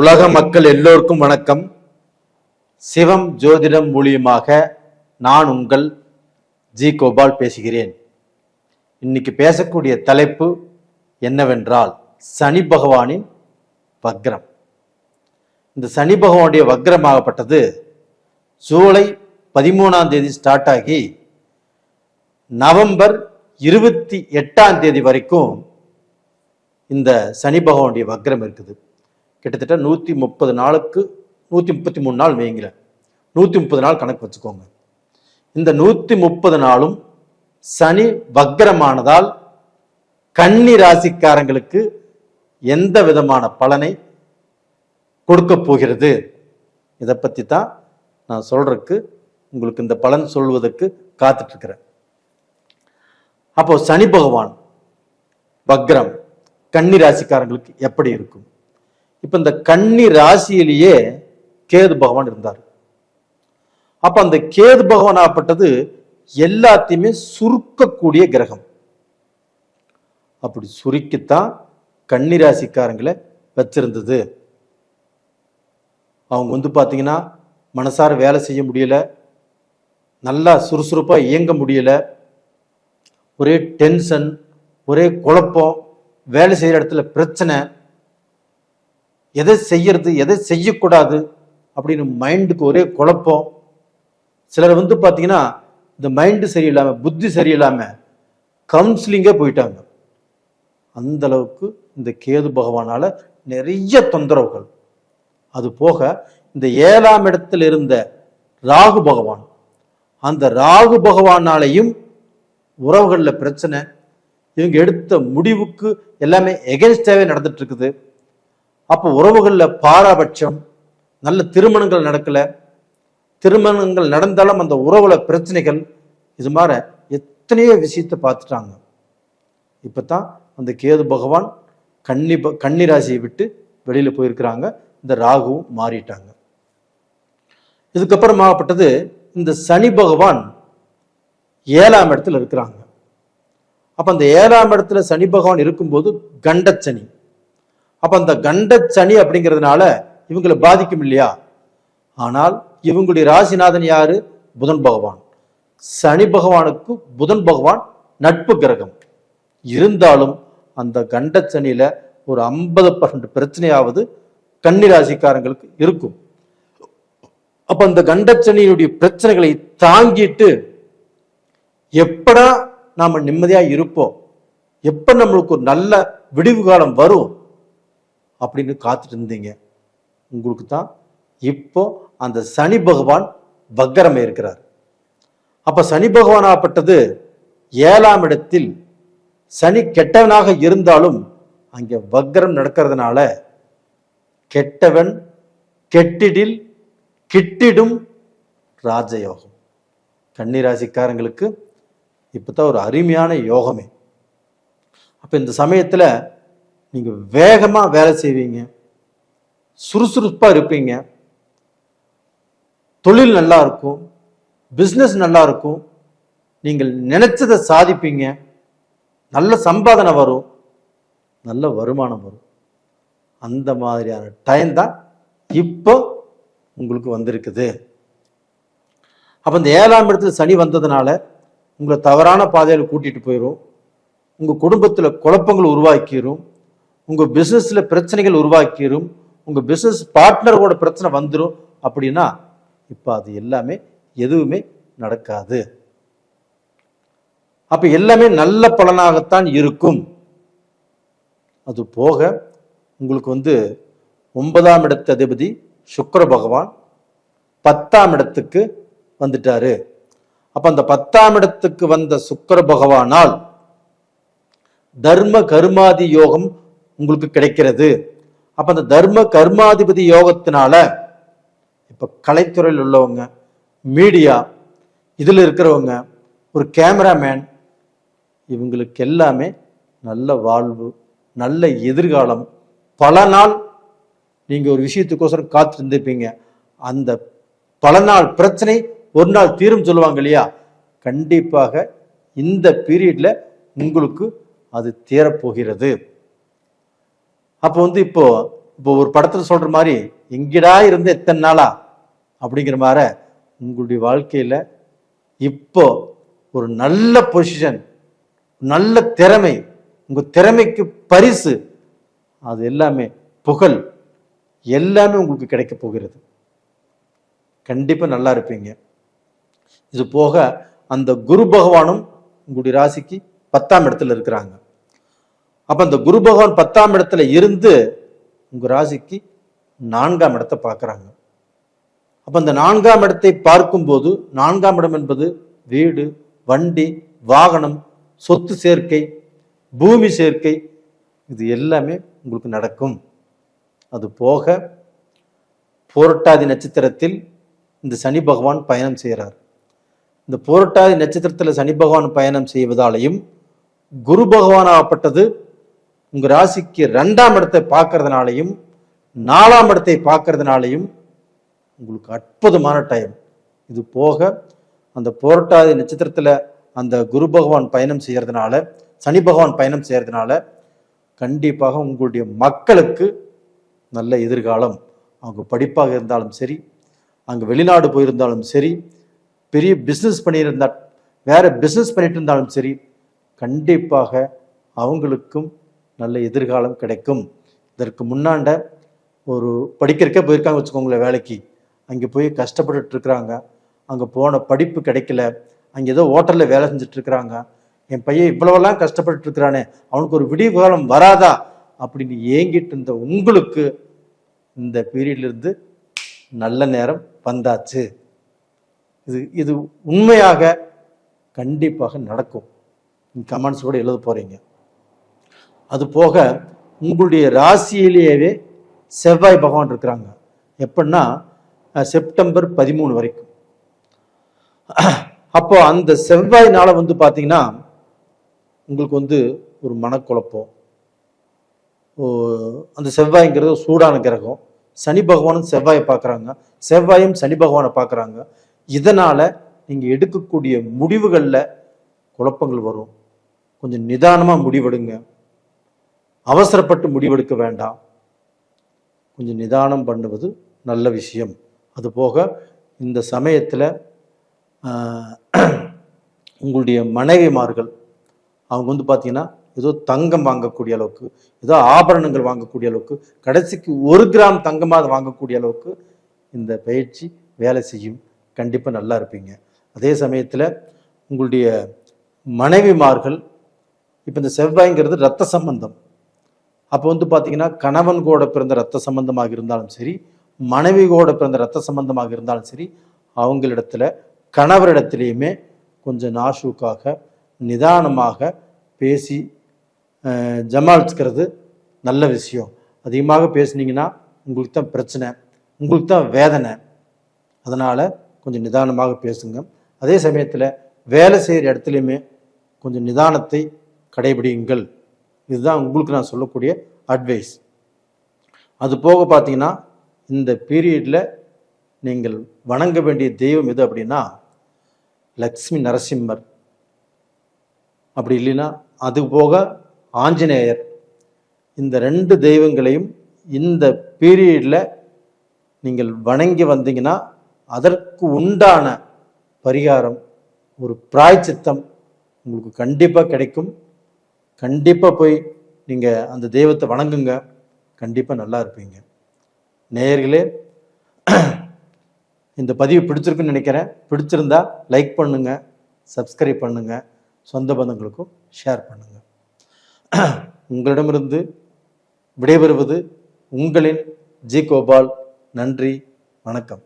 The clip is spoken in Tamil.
உலக மக்கள் எல்லோருக்கும் வணக்கம். சிவம் ஜோதிடம் மூலியமாக நான் உங்கள் ஜி கோபால் பேசுகிறேன். இன்னைக்கு பேசக்கூடிய தலைப்பு என்னவென்றால் சனி பகவானின் வக்ரம். இந்த சனி பகவானுடைய வக்ரமாகப்பட்டது ஜூலை பதிமூணாம் தேதி ஸ்டார்ட் ஆகி நவம்பர் இருபத்தி எட்டாம் தேதி வரைக்கும் இந்த சனி பகவானுடைய வக்ரம் இருக்குது. கிட்டத்தட்ட நூற்றி முப்பது நாளுக்கு நூற்றி முப்பத்தி மூணு நாள் வைங்கள நூற்றி முப்பது நாள் கணக்கு வச்சுக்கோங்க. இந்த நூற்றி முப்பது நாளும் சனி வக்ரமானதால் கன்னி ராசிக்காரங்களுக்கு எந்த விதமான பலனை கொடுக்க போகிறது? இதை பற்றி தான் நான் சொல்கிறதுக்கு உங்களுக்கு இந்த பலன் சொல்வதற்கு காத்துட்ருக்கிறேன். அப்போது அப்போ சனி பகவான் வக்ரம் கன்னி ராசிக்காரங்களுக்கு எப்படி இருக்கும்? இப்ப இந்த கன்னி ராசியிலேயே கேது பகவான் இருந்தார். அப்ப அந்த கேது பகவான் ஆப்பட்டது எல்லாத்தையுமே சுருக்கக்கூடிய கிரகம். அப்படி சுருக்கித்தான் கன்னி ராசிக்காரங்களை வச்சிருந்தது. அவங்க வந்து பார்த்தீங்கன்னா மனசார வேலை செய்ய முடியல. நல்லா சுறுசுறுப்பாக இயங்க முடியல. ஒரே டென்ஷன் ஒரே குழப்பம் வேலை செய்கிற இடத்துல பிரச்சனை எதை செய்யறது எதை செய்யக்கூடாது அப்படின்னு மைண்டுக்கு ஒரே குழப்பம். சிலர் வந்து பார்த்தீங்கன்னா இந்த மைண்டு சரியில்லாமல் புத்தி சரியில்லாமல் கவுன்சிலிங்கே போயிட்டாங்க. அந்த அளவுக்கு இந்த கேது பகவானால நிறைய தொந்தரவுகள். அது போக இந்த ஏழாம் இடத்தில் இருந்த ராகு பகவான் அந்த ராகு பகவானாலையும் உறவுகளில் பிரச்சனை இவங்க எடுத்த முடிவுக்கு எல்லாமே எகென்ஸ்டாகவே நடந்துட்டு இருக்குது. அப்போ உறவுகளில் பாராபட்சம் நல்ல திருமணங்கள் நடக்கல. திருமணங்கள் நடந்தாலும் அந்த உறவுல பிரச்சனைகள் இது மாதிரி எத்தனையோ விஷயத்தை பார்த்துட்டாங்க. இப்போ தான் அந்த கேது பகவான் கன்னி ப- கன்னி ராசியை விட்டு வெளியில் போயிருக்கிறாங்க. இந்த ராகுவும் மாறிட்டாங்க. இதுக்கப்புறமாகப்பட்டது இந்த சனி பகவான் ஏழாம் இடத்துல இருக்கிறாங்க. அப்போ அந்த ஏழாம் இடத்துல சனி பகவான் இருக்கும்போது கண்டச்சனி அப்ப அந்த கண்டச்சனி அப்படிங்கிறதுனால இவங்களை பாதிக்கும் இல்லையா? ஆனால் இவங்களுடைய ராசிநாதன் யாரு? புதன் பகவான். சனி பகவானுக்கு புதன் பகவான் நட்பு கிரகம். இருந்தாலும் அந்த கண்டச்சனியில ஒரு ஐம்பது பர்சன்ட் பிரச்சனையாவது கன்னி ராசிக்காரங்களுக்கு இருக்கும். அப்ப அந்த கண்டச்சனியினுடைய பிரச்சனைகளை தாங்கிட்டு எப்படா நாம நிம்மதியா இருப்போம்? எப்ப நம்மளுக்கு ஒரு நல்ல விடிவு காலம் வரும்? அப்படின்னு காத்துட்டு இருந்தீங்க உங்களுக்கு தான் இப்போ அந்த சனி பகவான் வக்கரமே இருக்கிறார். அப்ப சனி பகவானாகப்பட்டது ஏழாம் இடத்தில் சனி கெட்டவனாக இருந்தாலும் அங்கே வக்கரம் நடக்கிறதுனால கெட்டவன் கெட்டிடில் கிட்டிடும் ராஜயோகம். கன்னிராசிக்காரங்களுக்கு இப்பதான் ஒரு அருமையான யோகமே. அப்போ இந்த சமயத்தில் நீங்கள் வேகமாக வேலை செய்வீங்க. சுறுசுறுப்பாக இருப்பீங்க. தொழில் நல்லா இருக்கும். பிஸ்னஸ் நல்லா இருக்கும். நீங்கள் நினைச்சதை சாதிப்பீங்க. நல்ல சம்பாதனை வரும். நல்ல வருமானம் வரும். அந்த மாதிரியான டைம் தான் இப்போ உங்களுக்கு வந்திருக்குது. அப்போ இந்த ஏழாம் இடத்துல சனி வந்ததுனால உங்களை தவறான பாதையில் கூட்டிகிட்டு போயிடும் உங்கள் குடும்பத்தில் குழப்பங்கள் உருவாக்கிடும் உங்க பிசினஸ்ல பிரச்சனைகள் உருவாக்கிரும் உங்க பிசினஸ் பார்ட்னரோட பிரச்சனை வந்துடும் அப்படின்னா இப்போ அது எல்லாமே எதுவுமே நடக்காது. அப்போ எல்லாமே நல்ல பலனாகத்தான் இருக்கும். அது போக உங்களுக்கு வந்து ஒன்பதாம் இடத்து அதிபதி சுக்கர பகவான் பத்தாம் இடத்துக்கு வந்துட்டாரு. அப்போ அந்த பத்தாம் இடத்துக்கு வந்த சுக்கர பகவானால் தர்ம கருமாதி யோகம் உங்களுக்கு கிடைக்கிறது. அப்ப அந்த தர்ம கர்மாதிபதி யோகத்தினால இப்ப கலைத்துறையில் உள்ளவங்க மீடியா இதில் இருக்கிறவங்க ஒரு கேமராமேன் இவங்களுக்கு எல்லாமே நல்ல வாழ்வு நல்ல எதிர்காலம். பல நாள் நீங்கள் ஒரு விஷயத்துக்கோசரம் காத்திருந்திருப்பீங்க. அந்த பல நாள் பிரச்சனை ஒரு நாள் தீரும் சொல்லுவாங்க இல்லையா? கண்டிப்பாக இந்த பீரியட்ல உங்களுக்கு அது தீரப்போகிறது. அப்போ வந்து இப்போ இப்போ ஒரு படத்துல சொல்ற மாதிரி எங்கடா இருந்த எத்தனை நாளா? அப்படிங்கிற மாதிரி உங்களுடைய வாழ்க்கையில இப்போ ஒரு நல்ல பொசிஷன் நல்ல திறமை உங்க திறமைக்கு பரிசு அது எல்லாமே புகழ் எல்லாமே உங்களுக்கு கிடைக்க போகிறது. கண்டிப்பா நல்லா இருப்பீங்க. இது போக அந்த குரு பகவானும் உங்களுடைய ராசிக்கு பத்தாம் இடத்துல இருக்கிறாங்க. அப்ப இந்த குரு பகவான் பத்தாம் இடத்துல இருந்து உங்க ராசிக்கு நான்காம் இடத்தை பார்க்கறாங்க. அப்ப இந்த நான்காம் இடத்தை பார்க்கும்போது நான்காம் இடம் என்பது வீடு வண்டி வாகனம் சொத்து சேர்க்கை பூமி சேர்க்கை இது எல்லாமே உங்களுக்கு நடக்கும். அது போக போரட்டாதி நட்சத்திரத்தில் இந்த சனி பகவான் பயணம் செய்கிறார் இந்த போரட்டாதி நட்சத்திரத்தில் சனி பகவான் பயணம் செய்வதாலையும் குரு பகவானாகப்பட்டது உங்க ராசிக்கு ரெண்டாம் இடத்தை பார்க்கறதுனாலையும் நாலாம் இடத்தை பார்க்கறதுனாலையும் உங்களுக்கு அற்புதமான டைம் இது போக அந்த போராட்டாதி நட்சத்திரத்தில் அந்த குரு பகவான் பயணம் செய்கிறதுனால சனி பகவான் பயணம் செய்கிறதுனால கண்டிப்பாக உங்களுடைய மக்களுக்கு நல்ல எதிர்காலம். அவங்க படிப்பாக இருந்தாலும் சரி அங்கே வெளிநாடு போயிருந்தாலும் சரி பெரிய பிஸ்னஸ் பண்ணியிருந்தா வேறு பிஸ்னஸ் பண்ணிட்டு இருந்தாலும் சரி கண்டிப்பாக அவங்களுக்கும் நல்ல எதிர்காலம் கிடைக்கும். இதற்கு முன்னாண்ட ஒரு படிக்கிறக்கே போயிருக்காங்க வச்சுக்கோங்களேன் வேலைக்கு. அங்கே போய் கஷ்டப்பட்டுட்டு இருக்கிறாங்க. அங்கே போன படிப்பு கிடைக்கல. அங்கே ஏதோ ஹோட்டலில் வேலை செஞ்சுட்டு இருக்கிறாங்க. என் பையன் இவ்வளவெல்லாம் கஷ்டப்பட்டுட்டு இருக்கிறானே. அவனுக்கு ஒரு விடிவு காலம் வராதா? அப்படின்னு ஏங்கிட்டு இருந்த உங்களுக்கு இந்த பீரியட்லேருந்து நல்ல நேரம் வந்தாச்சு. இது இது உண்மையாக கண்டிப்பாக நடக்கும். கமெண்ட்ஸ் கூட எழுத போகிறீங்க அது போக உங்களுடைய ராசியிலேயே செவ்வாய் பகவான் இருக்கிறாங்க. எப்படின்னா செப்டம்பர் பதிமூணு வரைக்கும். அப்போ அந்த செவ்வாய்னால வந்து பார்த்தீங்கன்னா உங்களுக்கு வந்து ஒரு மனக்குழப்பம். ஓ, அந்த செவ்வாய்ங்கிறது சூடான கிரகம். சனி பகவானும் செவ்வாயை பார்க்குறாங்க. செவ்வாயும் சனி பகவானை பார்க்குறாங்க. இதனால் நீங்கள் எடுக்கக்கூடிய முடிவுகளில் குழப்பங்கள் வரும். கொஞ்சம் நிதானமாக முடிவெடுங்க. அவசரப்பட்டு முடிவெடுக்க வேண்டாம். கொஞ்சம் நிதானம் பண்ணுவது நல்ல விஷயம். அதுபோக இந்த சமயத்தில் உங்களுடைய மனைவிமார்கள் அவங்க வந்து பார்த்தீங்கன்னா ஏதோ தங்கம் வாங்கக்கூடிய அளவுக்கு ஏதோ ஆபரணங்கள் வாங்கக்கூடிய அளவுக்கு கடைசிக்கு ஒரு கிராம் தங்கமாக வாங்கக்கூடிய அளவுக்கு இந்த பயிற்சி வேலை செய்யும். கண்டிப்பாக நல்லா இருப்பீங்க. அதே சமயத்தில் உங்களுடைய மனைவிமார்கள் இப்போ இந்த செவ்வாய்ங்கிறது ரத்த சம்பந்தம். அப்போ வந்து பார்த்தீங்கன்னா கணவன் கூட பிறந்த ரத்த சம்பந்தமாக இருந்தாலும் சரி மனைவி கூட பிறந்த ரத்த சம்பந்தமாக இருந்தாலும் சரி அவங்களிடத்துல கணவரிடத்திலையுமே கொஞ்சம் நாஷூக்காக நிதானமாக பேசி ஜமாளிச்சுக்கிறது நல்ல விஷயம். அதிகமாக பேசுனீங்கன்னா உங்களுக்கு தான் பிரச்சனை உங்களுக்கு தான் வேதனை. அதனால் கொஞ்சம் நிதானமாக பேசுங்க. அதே சமயத்தில் வேலை செய்கிற இடத்துலையுமே கொஞ்சம் நிதானத்தை கடைபிடியுங்கள். இதுதான் உங்களுக்கு நான் சொல்லக்கூடிய அட்வைஸ் அது போக பார்த்தீங்கன்னா இந்த பீரியடில் நீங்கள் வணங்க வேண்டிய தெய்வம் எது அப்படின்னா லக்ஷ்மி நரசிம்மர். அப்படி இல்லைன்னா அது போக ஆஞ்சநேயர். இந்த ரெண்டு தெய்வங்களையும் இந்த பீரியடில் நீங்கள் வணங்கி வந்தீங்கன்னா அதற்கு உண்டான பரிகாரம் ஒரு பிராய்ச்சித்தம் உங்களுக்கு கண்டிப்பாக கிடைக்கும். கண்டிப்பாக போய் நீங்கள் அந்த தெய்வத்தை வணங்குங்க. கண்டிப்பாக நல்லா இருப்பீங்க. நேயர்களே இந்த பதிவு பிடிச்சிருக்குன்னு நினைக்கிறேன். பிடிச்சிருந்தா லைக் பண்ணுங்க சப்ஸ்கிரைப் பண்ணுங்க சொந்த பந்தங்களுக்கும் ஷேர் பண்ணுங்க. உங்களிடமிருந்து விடைபெறுவது உங்களின் ஜி கோபால். நன்றி வணக்கம்.